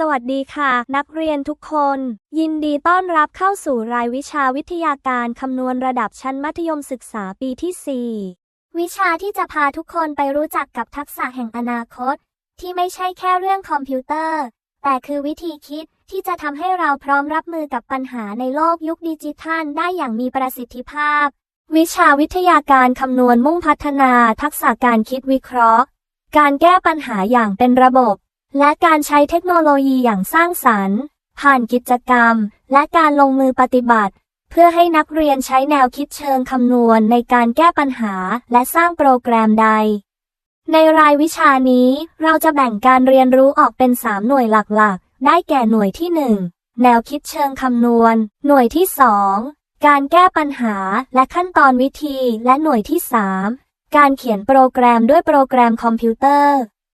สวัสดีค่ะ นักเรียนทุกคน ยินดีต้อนรับเข้าสู่รายวิชาวิทยาการคำนวณระดับชั้นมัธยมศึกษาปีที่ 4 วิชาที่จะพาทุกคนไปรู้จักกับทักษะแห่งอนาคต ที่ไม่ใช่แค่เรื่องคอมพิวเตอร์ แต่คือวิธีคิดที่จะทำให้เราพร้อมรับมือกับปัญหาในโลกยุคดิจิทัลได้อย่างมีประสิทธิภาพ วิชาวิทยาการคำนวณมุ่งพัฒนา ทักษะการคิดวิเคราะห์ การแก้ปัญหาอย่างเป็นระบบ และการใช้เทคโนโลยีอย่างสร้างสรรค์ ผ่านกิจกรรม และการลงมือปฏิบัติ เพื่อให้นักเรียนใช้แนวคิดเชิงคำนวณในการแก้ปัญหาและสร้างโปรแกรมใด ในรายวิชานี้เราจะแบ่งการเรียนรู้ออกเป็น 3 หน่วยหลักๆ ได้แก่หน่วยที่ 1 แนวคิดเชิงคำนวณ หน่วยที่ 2 การแก้ปัญหาและขั้นตอนวิธี และหน่วยที่ 3 การเขียนโปรแกรมด้วยโปรแกรมคอมพิวเตอร์